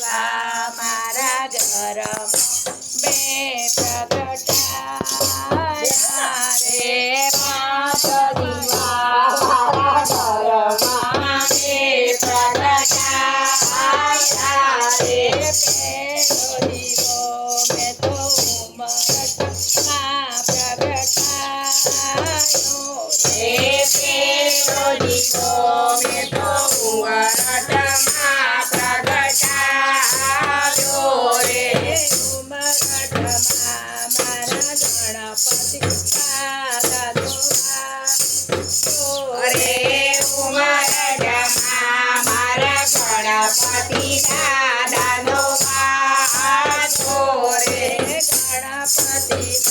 મારા ગરમ દાદાનો પાછો રે ગણપતિ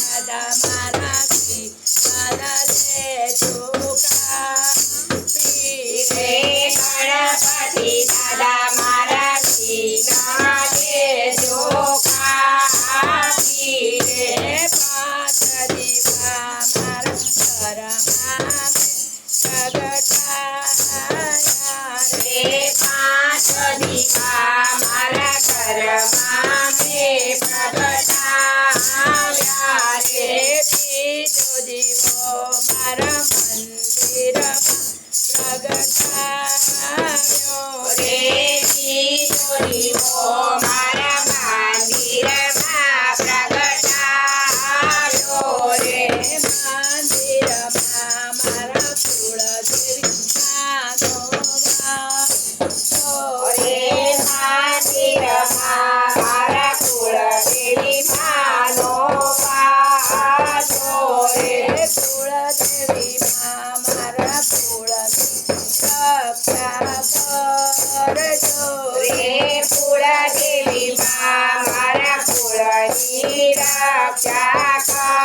क्या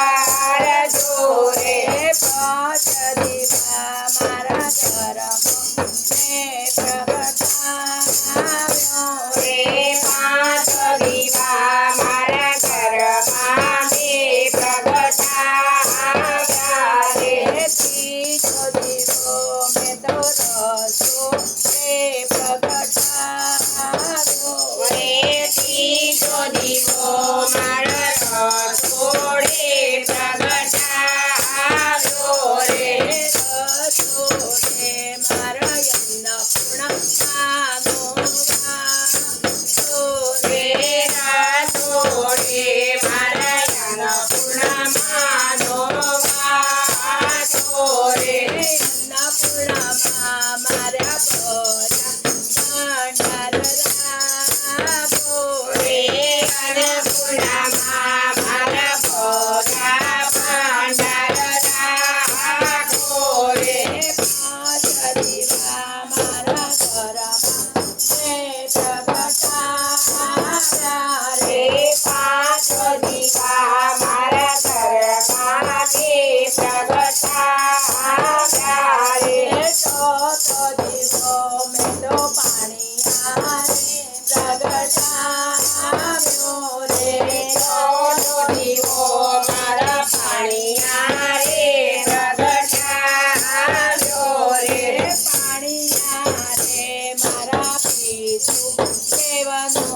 તો પાણી આને પ્રગટાવ્યો રે તો દીવો મારા પાણી આરે પ્રગટાવ્યો રે પાણી આરે મારા પીસુ સેવનો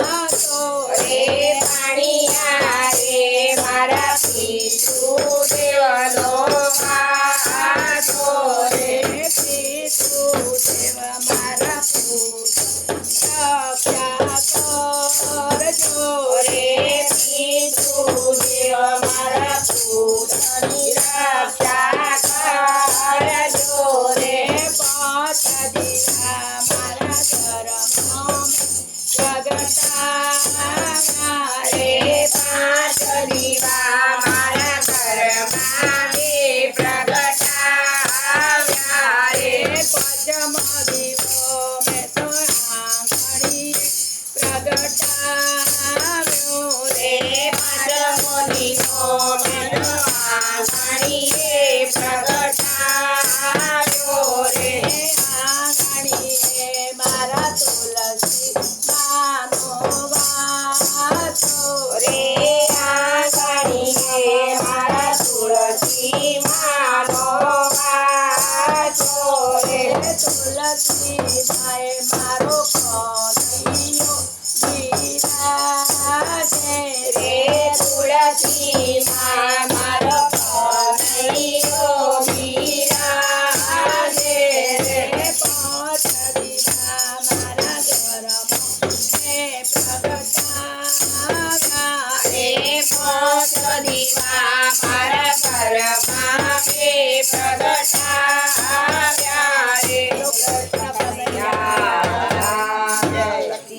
વાતો રે my